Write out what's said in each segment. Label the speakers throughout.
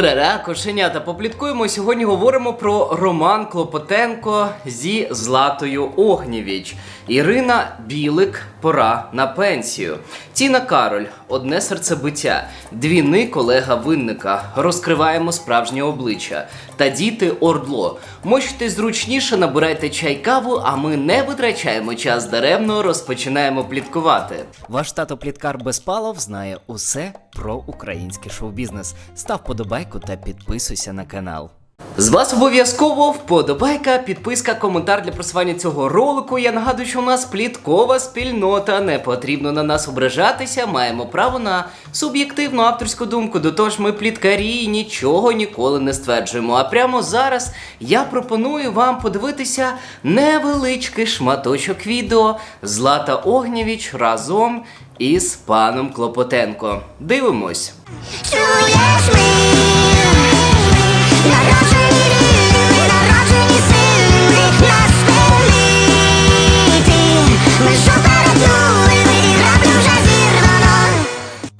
Speaker 1: Урара, кошенята, попліткуємо. Сьогодні говоримо про Роман Клопотенко зі Златою Огнєвіч. Ірина Білик, пора на пенсію. Тіна Кароль, одне серцебиття. Двіни колега винника. Розкриваємо справжнє обличчя. Та діти Ордло. Мочте зручніше, набирайте чай каву, а ми не витрачаємо час даремно, розпочинаємо пліткувати. Ваш тато Пліткар Безпалов знає усе про український шоу-бізнес. Став подобайку та підписуйся на канал. З вас обов'язково вподобайка, підписка, коментар для просування цього ролику. Я нагадую, що у нас пліткова спільнота. Не потрібно на нас ображатися. Маємо право на суб'єктивну авторську думку. До того ж, ми пліткарі і нічого ніколи не стверджуємо. А прямо зараз я пропоную вам подивитися невеличкий шматочок відео Злата Огнєвіч разом із паном Клопотенко. Дивимось.
Speaker 2: Чуєш ми, 探している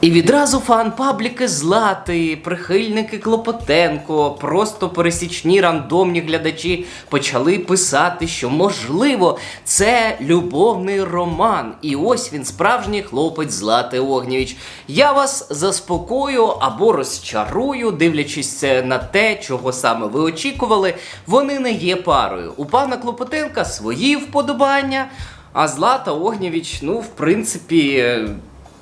Speaker 1: І відразу фан-пабліки Злати, прихильники Клопотенко, просто пересічні рандомні глядачі почали писати, що можливо це любовний роман. І ось він справжній хлопець Злати Огнєвіч. Я вас заспокою або розчарую, дивлячись на те, чого саме ви очікували. Вони не є парою. У пана Клопотенка свої вподобання. А Злата Огнєвіч, ну, в принципі,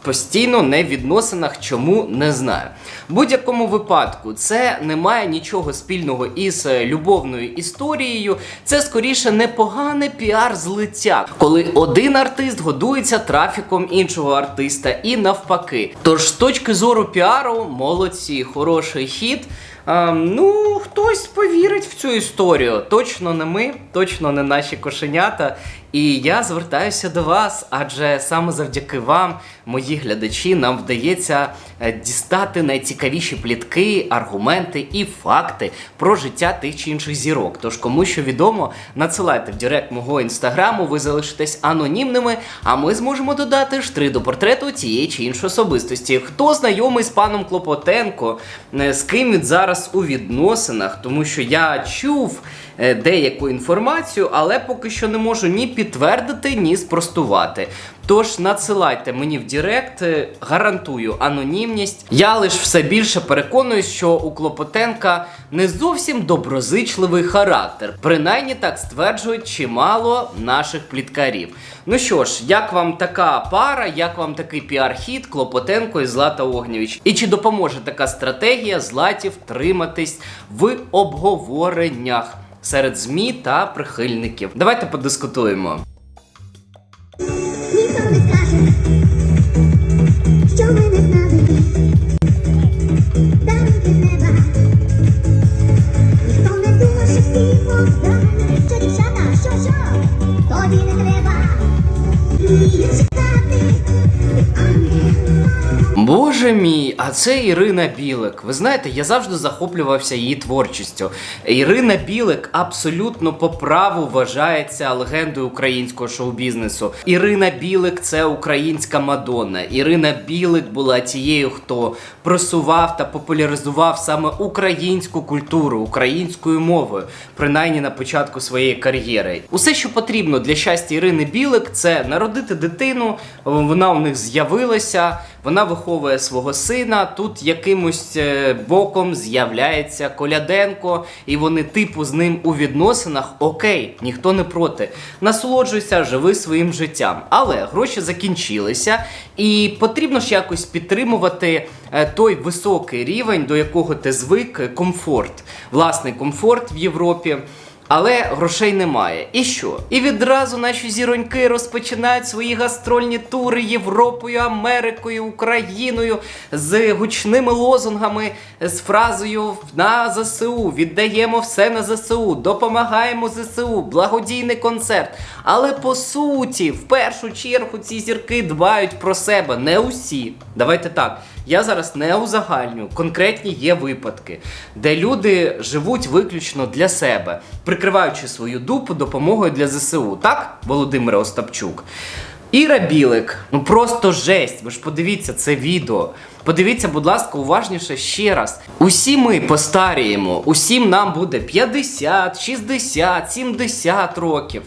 Speaker 1: постійно не в відносинах, чому не знаю. В будь-якому випадку це не має нічого спільного із е, любовною історією. Це скоріше непогане піар злиття, коли один артист годується трафіком іншого артиста і навпаки. Тож з точки зору піару, молодці, хороший хід. А, ну, хтось повірить в цю історію. Точно не ми, точно не наші кошенята. І я звертаюся до вас, адже саме завдяки вам, мої глядачі, нам вдається е, дістати найцікавіші плітки, аргументи і факти про життя тих чи інших зірок. Тож, кому що відомо, надсилайте в директ мого інстаграму, ви залишитесь анонімними, а ми зможемо додати штри до портрету тієї чи іншої особистості. Хто знайомий з паном Клопотенко, е, з ким він зараз у відносинах, тому що я чув е, деяку інформацію, але поки що не можу ні підтвердити, ні спростувати. Тож надсилайте мені в Директ, е, гарантую анонімність. Я лиш все більше переконуюсь, що у Клопотенка не зовсім доброзичливий характер. Принаймні так стверджують чимало наших пліткарів. Ну що ж, як вам така пара, як вам такий піар-хід Клопотенко і Злата Огнєвіч? І чи допоможе така стратегія Златі втриматись в обговореннях серед ЗМІ та прихильників? Давайте подискутуємо.
Speaker 2: Bu
Speaker 1: Боже мій, а це Ірина Білик. Ви знаєте, я завжди захоплювався її творчістю. Ірина Білик абсолютно по праву вважається легендою українського шоу-бізнесу. Ірина Білик це українська Мадонна. Ірина Білик була тією, хто просував та популяризував саме українську культуру, українською мовою, принаймні на початку своєї кар'єри. Усе, що потрібно для щастя Ірини Білик, це народити дитину. Вона у них з'явилася. Вона виховує свого сина. Тут якимось е, боком з'являється Коляденко, і вони типу з ним у відносинах. Окей, ніхто не проти. Насолоджуйся, живи своїм життям. Але гроші закінчилися, і потрібно ж якось підтримувати е, той високий рівень, до якого ти звик, комфорт, власний комфорт в Європі. Але грошей немає. І що? І відразу наші зіроньки розпочинають свої гастрольні тури Європою, Америкою, Україною з гучними лозунгами, з фразою на ЗСУ, віддаємо все на ЗСУ, допомагаємо ЗСУ, благодійний концерт. Але по суті, в першу чергу ці зірки дбають про себе, не усі. Давайте так. Я зараз не узагальнюю, конкретні є випадки, де люди живуть виключно для себе, прикриваючи свою дупу допомогою для ЗСУ. Так, Володимир Остапчук? Іра Білик, ну просто жесть. Ви ж подивіться це відео. Подивіться, будь ласка, уважніше ще раз. Усі ми постаріємо, усім нам буде 50, 60, 70 років.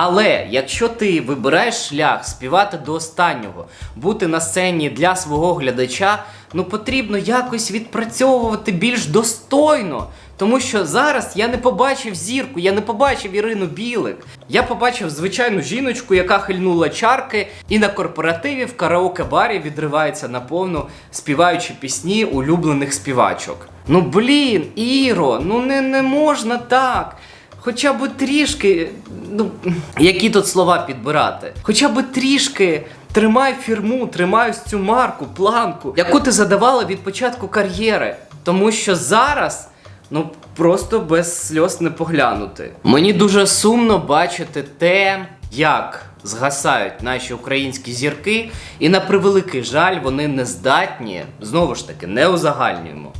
Speaker 1: Але якщо ти вибираєш шлях співати до останнього, бути на сцені для свого глядача, ну потрібно якось відпрацьовувати більш достойно. Тому що зараз я не побачив зірку, я не побачив Ірину Білик. Я побачив звичайну жіночку, яка хильнула чарки, і на корпоративі в караоке-барі відривається наповну, співаючи пісні улюблених співачок. Ну блін, Іро, ну не, не можна так. Хоча б трішки, ну які тут слова підбирати? Хоча б трішки тримай фірму, тримай ось цю марку, планку, яку ти задавала від початку кар'єри. Тому що зараз. Ну просто без сльоз не поглянути. Мені дуже сумно бачити те, як згасають наші українські зірки, і на превеликий жаль, вони не здатні, знову ж таки, не узагальнюємо,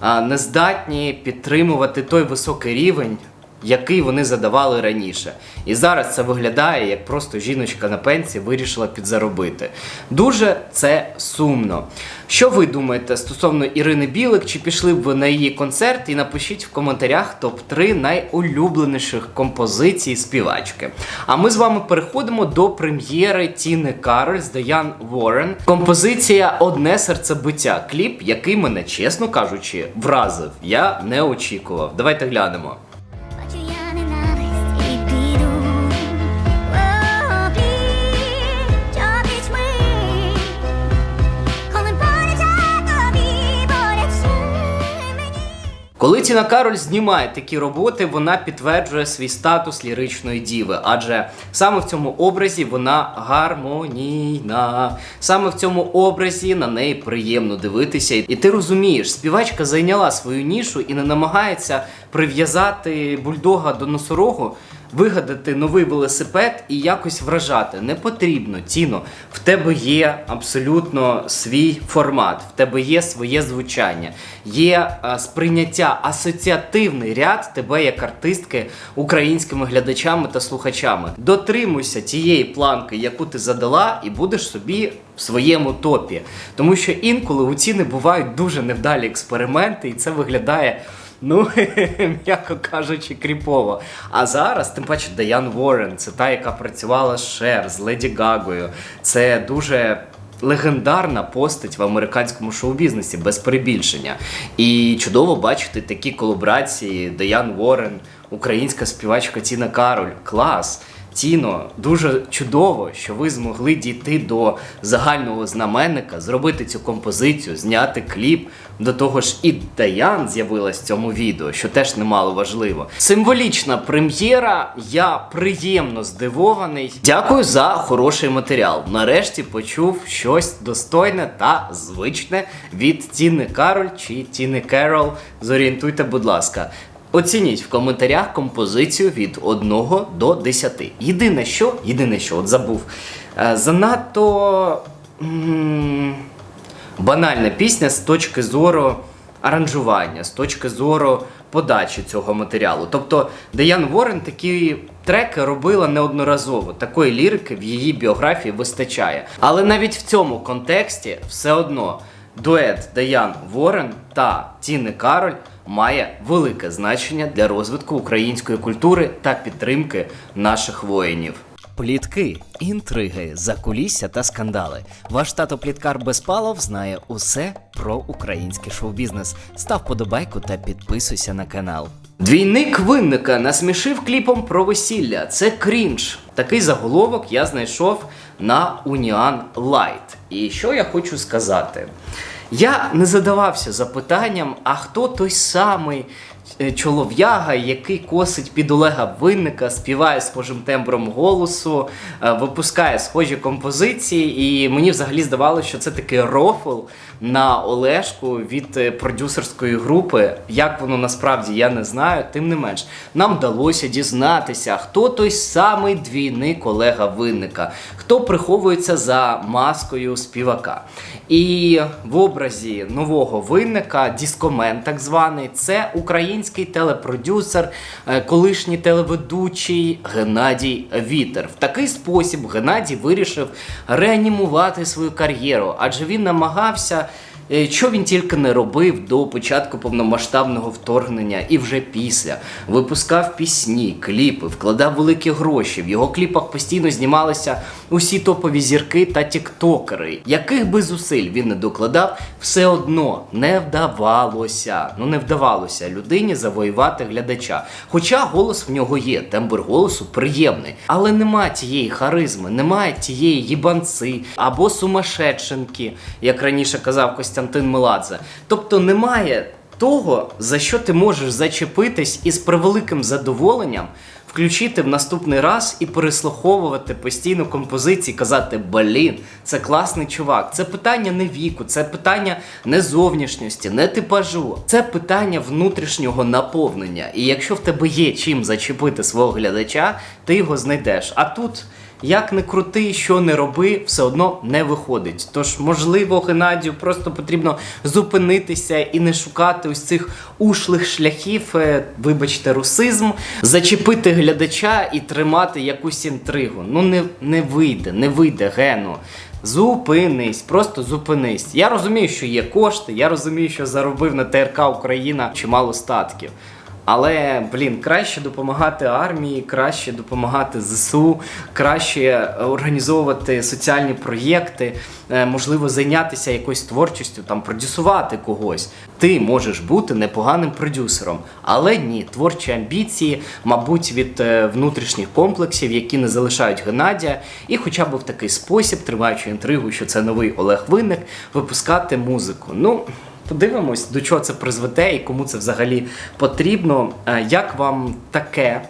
Speaker 1: а не здатні підтримувати той високий рівень, який вони задавали раніше. І зараз це виглядає як просто жіночка на пенсії вирішила підзаробити. Дуже це сумно. Що ви думаєте стосовно Ірини Білик? Чи пішли б ви на її концерт? І напишіть в коментарях топ-3 найулюбленіших композицій співачки. А ми з вами переходимо до прем'єри Тіни Кароль з Даян Уоррен. Композиція Одне серцебиття. Кліп, який мене, чесно кажучи, вразив. Я не очікував. Давайте глянемо.
Speaker 2: Коли
Speaker 1: Тіна Кароль знімає такі роботи, вона підтверджує свій статус ліричної діви, адже саме в цьому образі вона гармонійна. Саме в цьому образі на неї приємно дивитися. І ти розумієш, співачка зайняла свою нішу і не намагається прив'язати бульдога до носорогу. Вигадати новий велосипед і якось вражати не потрібно. Тіно, в тебе є абсолютно свій формат, в тебе є своє звучання, є е, сприйняття, асоціативний ряд тебе як артистки українськими глядачами та слухачами. Дотримуйся тієї планки, яку ти задала, і будеш собі в своєму топі. Тому що інколи у ціни бувають дуже невдалі експерименти, і це виглядає. Ну, м'яко кажучи, кріпово. А зараз, тим паче, Даян Ворен, це та, яка працювала з Шер, з Леді Гагою. Це дуже легендарна постать в американському шоу-бізнесі, без перебільшення. І чудово бачити такі колаборації Даян Ворен, українська співачка Тіна Кароль. Клас! Тіно, дуже чудово, що ви змогли дійти до загального знаменника, зробити цю композицію, зняти кліп. До того ж, і Даян з'явилась в цьому відео, що теж немало важливо. Символічна прем'єра. Я приємно здивований. Дякую за хороший матеріал. Нарешті почув щось достойне та звичне від Тіни Кароль чи Тіни Керол. Зорієнтуйте, будь ласка. Оцініть в коментарях композицію від 1 до 10. Єдине що, єдине що, от забув. е, Занадто м, банальна пісня з точки зору аранжування, з точки зору подачі цього матеріалу. Тобто Деян Ворен такі треки робила неодноразово. Такої лірики в її біографії вистачає. Але навіть в цьому контексті все одно дует Деян Ворен та Тіни Кароль має велике значення для розвитку української культури та підтримки наших воїнів. Плітки, інтриги, закулісся та скандали. Ваш тато Пліткар Безпалов знає усе про український шоу-бізнес. Став подобайку та підписуйся на канал. Двійник винника насмішив кліпом про весілля. Це крінж. Такий заголовок я знайшов на Union Light. І що я хочу сказати? Я не задавався запитанням, а хто той самий е, чолов'яга, який косить під Олега Винника, співає схожим тембром голосу, е, випускає схожі композиції, і мені взагалі здавалося, що це такий рофл на Олешку від е, продюсерської групи. Як воно насправді я не знаю, тим не менш, нам вдалося дізнатися, хто той самий двійник Олега Винника, хто приховується за маскою співака. І в образі нового винника, дискомен так званий, це український телепродюсер, е, колишній телеведучий Геннадій Вітер. В такий спосіб Геннадій вирішив реанімувати свою кар'єру, адже він намагався Що він тільки не робив до початку повномасштабного вторгнення і вже після. Випускав пісні, кліпи, вкладав великі гроші. В його кліпах постійно знімалися усі топові зірки та тіктокери. Яких би зусиль він не докладав, все одно не вдавалося. Ну не вдавалося людині завоювати глядача. Хоча голос в нього є, тембр голосу приємний, але немає тієї харизми, немає тієї їбанци або сумасшедшенки, як раніше казав Костянтин Меладзе. Тобто немає того, за що ти можеш зачепитись і з превеликим задоволенням включити в наступний раз і переслуховувати постійно композиції, казати блін, це класний чувак. Це питання не віку, це питання не зовнішньості, не типажу. Це питання внутрішнього наповнення. І якщо в тебе є чим зачепити свого глядача, ти його знайдеш. А тут. Як не крути, що не роби, все одно не виходить. Тож, можливо, Геннадію просто потрібно зупинитися і не шукати ось цих ушлих шляхів, е, вибачте, русизм, зачепити глядача і тримати якусь інтригу. Ну не, не вийде, не вийде гену. Зупинись, просто зупинись. Я розумію, що є кошти, я розумію, що заробив на ТРК Україна чимало статків. Але блін, краще допомагати армії, краще допомагати ЗСУ, краще організовувати соціальні проєкти, е, можливо, зайнятися якоюсь творчістю, там продюсувати когось. Ти можеш бути непоганим продюсером, але ні, творчі амбіції, мабуть, від е, внутрішніх комплексів, які не залишають Геннадія, і хоча б в такий спосіб, тримаючи інтригу, що це новий Олег Винник, випускати музику. Ну. Подивимось, до чого це призведе і кому це взагалі потрібно. Е, Як вам таке?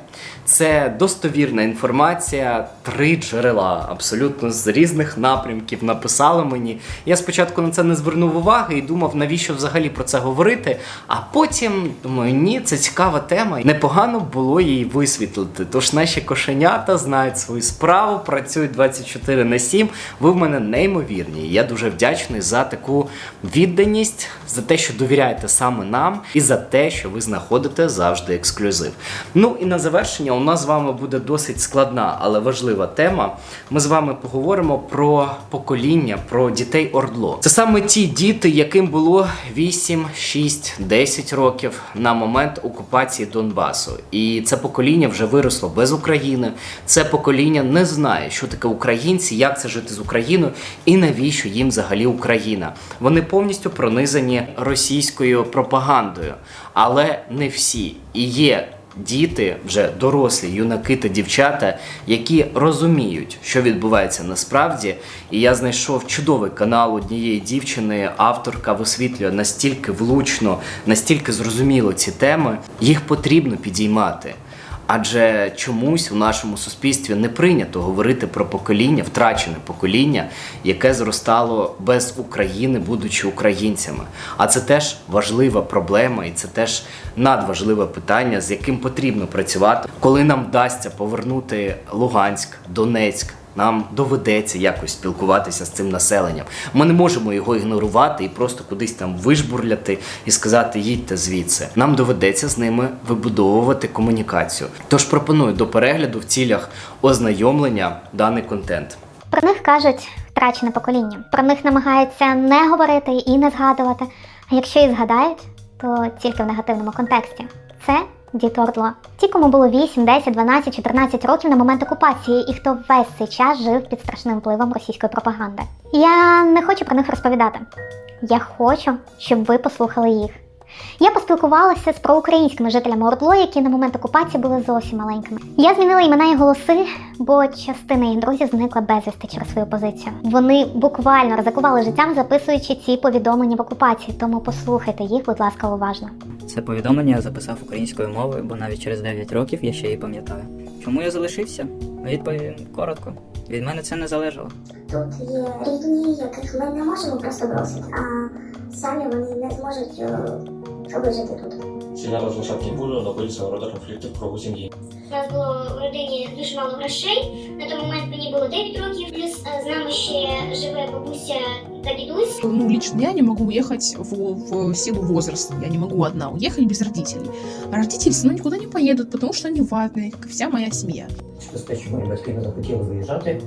Speaker 1: Це достовірна інформація, три джерела абсолютно з різних напрямків написали мені. Я спочатку на це не звернув уваги і думав, навіщо взагалі про це говорити. А потім думаю, ні, це цікава тема. Непогано було її висвітлити. Тож наші кошенята знають свою справу, працюють 24 на 7. Ви в мене неймовірні. Я дуже вдячний за таку відданість, за те, що довіряєте саме нам, і за те, що ви знаходите завжди ексклюзив. Ну і на завершення у нас з вами буде досить складна, але важлива тема. Ми з вами поговоримо про покоління, про дітей Ордло. Це саме ті діти, яким було 8, 6, 10 років на момент окупації Донбасу. І це покоління вже виросло без України. Це покоління не знає, що таке українці, як це жити з Україною і навіщо їм взагалі Україна. Вони повністю пронизані російською пропагандою, але не всі. І є діти, вже дорослі, юнаки та дівчата, які розуміють, що відбувається насправді. І я знайшов чудовий канал однієї дівчини. Авторка висвітлює настільки влучно, настільки зрозуміло ці теми. Їх потрібно підіймати. Адже чомусь у нашому суспільстві не прийнято говорити про покоління, втрачене покоління, яке зростало без України, будучи українцями. А це теж важлива проблема, і це теж надважливе питання, з яким потрібно працювати, коли нам вдасться повернути Луганськ, Донецьк. Нам доведеться якось спілкуватися з цим населенням. Ми не можемо його ігнорувати і просто кудись там вижбурляти і сказати їдьте звідси. Нам доведеться з ними вибудовувати комунікацію. Тож пропоную до перегляду в цілях ознайомлення даний контент.
Speaker 3: Про них кажуть втрачене покоління. Про них намагаються не говорити і не згадувати. А якщо і згадають, то тільки в негативному контексті. Це діти Ордло. Ті, кому було 8, 10, 12, 14 років на момент окупації, і хто весь цей час жив під страшним впливом російської пропаганди. Я не хочу про них розповідати. Я хочу, щоб ви послухали їх. Я поспілкувалася з проукраїнськими жителями Ордло, які на момент окупації були зовсім маленькими. Я змінила імена і голоси, бо частина їх друзів зникла безвісти через свою позицію. Вони буквально ризикували життям, записуючи ці повідомлення в окупації. Тому послухайте їх, будь ласка, уважно.
Speaker 4: Це повідомлення я записав українською мовою, бо навіть через 9 років я ще її пам'ятаю. Чому я залишився? Відповім коротко. Від мене це не залежало.
Speaker 5: Тут є рідні, яких ми не можемо просто бросити, а самі вони не зможуть е, вижити тут.
Speaker 6: Сім'я розлишати не буду, але боїться рода конфліктів в кругу сім'ї.
Speaker 7: У нас було в родині дуже мало грошей. На той момент мені було 9 років. Плюс е, з нами ще живе бабуся та дідусь.
Speaker 8: Ну, лично я не могу уехать в, в силу возраста. Я не могу одна уехать без родителей. А родители со мной никуда не поедут, потому что они важные, как вся моя семья.
Speaker 9: Через те, що мої батьки не захотіли виїжджати,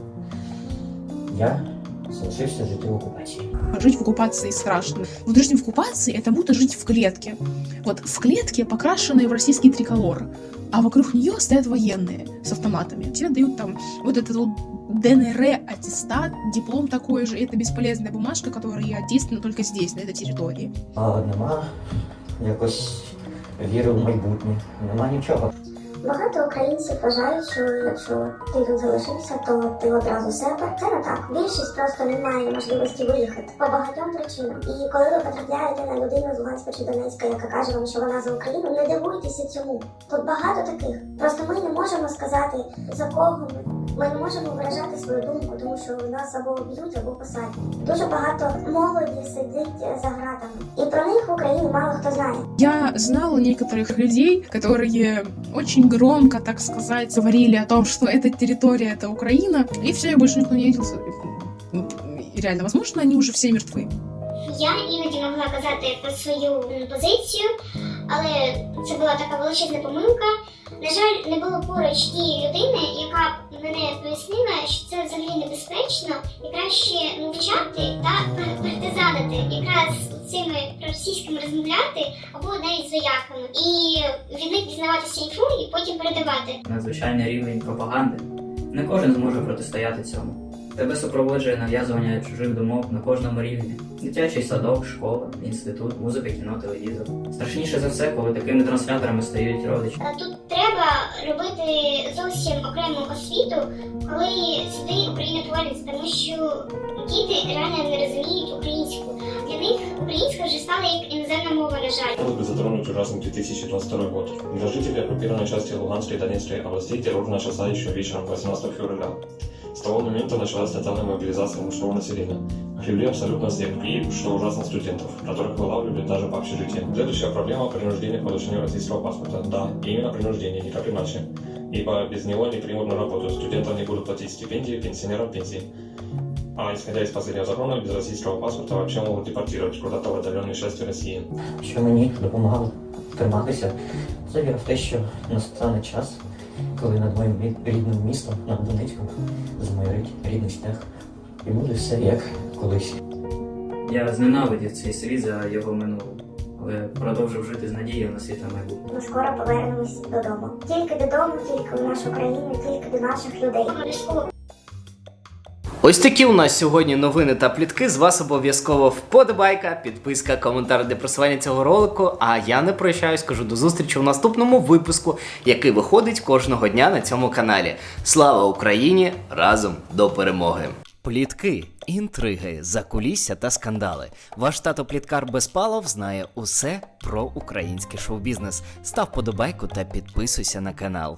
Speaker 9: я залишився жити в окупації.
Speaker 8: жить в оккупации страшно. Вот жизнь в оккупации — это будто жить в клетке. Вот в клетке, покрашенной в российский триколор, а вокруг нее стоят военные с автоматами. Тебе дают там вот этот вот ДНР-аттестат, диплом такой же, и это бесполезная бумажка, которая действенна только здесь, на этой территории.
Speaker 9: А нема якось віри в майбутнє, нема нічого.
Speaker 5: Багато українців вважають, що якщо ти тут залишився, то ти одразу себе. Це не так. Більшість просто не має можливості виїхати по багатьом причинам. І коли ви потрапляєте на людину з Луганська чи Донецька, яка каже вам, що вона за Україну, не дивуйтеся цьому. Тут багато таких. Просто ми не можемо сказати за кого ми. Ми не можемо виражати свою думку, тому що нас або б'ють, або посадять. Дуже багато молоді сидить за гратами. І про них в Україні мало хто знає.
Speaker 8: Я знала некоторых людей, которые очень громко, так сказать, говорили о том, что эта территория — это Украина, и все, и больше никто не видел. И реально, возможно, они уже все мертвы.
Speaker 7: Я іноді могла казати про свою м, позицію, але це була така величезна помилка. На жаль, не було поруч тієї людини, яка б мене пояснила, що це взагалі небезпечно, і краще мовчати та пар- партизанити, якраз цими російськими розмовляти або навіть з вояками, і від них дізнаватися інфу і потім передавати.
Speaker 4: Надзвичайний рівень пропаганди. Не кожен зможе протистояти цьому. Тебе супроводжує нав'язування чужих думок на кожному рівні: дитячий садок, школа, інститут, музика, кіно, телевізор. Страшніше за все, коли такими трансляторами стають родичі.
Speaker 7: Е, Тут робити зовсім окрему освіту, коли сюди Україна повернеться, тому що діти реально не розуміють українську. Для них українська вже стала як іноземна мова, на жаль.
Speaker 6: Хотелось бы затронуть ужасный 2022 год. Для жителей оккупированной части Луганской и Донецкой областей террор начался еще вечером 18 февраля. С того момента началась тотальная мобилизация мужского населения. Привели абсолютно всех, и, что ужасно, студентов, которых вылавливали даже по общежитиям. Следующая проблема – принуждение к получению российского паспорта. Да, именно принуждение, никак иначе. Ибо без него не примут на работу, студентам не будут платить стипендии, пенсионерам пенсии. А исходя из последнего закона, без российского паспорта вообще могут депортировать куда-то в отдаленные части России.
Speaker 9: Що мені допомагало триматися, це віра в те, що настане час, коли над моїм рідним містом, над Донецьком, замайорить рідний стяг. І буде все як колись.
Speaker 4: Я зненавидів цей світ за його минуле, але продовжив жити з надією на світле майбутнє.
Speaker 5: Ми скоро повернемось додому. Тільки додому, тільки в нашу країну, тільки до наших людей.
Speaker 1: Ось такі у нас сьогодні новини та плітки. З вас обов'язково вподобайка, підписка, коментар для просування цього ролику. А я не прощаюсь, кажу до зустрічі у наступному випуску, який виходить кожного дня на цьому каналі. Слава Україні! Разом до перемоги! Плітки, інтриги, закулісся та скандали. Ваш тато Пліткар Безпалов знає усе про український шоу-бізнес. Став подобайку та підписуйся на канал.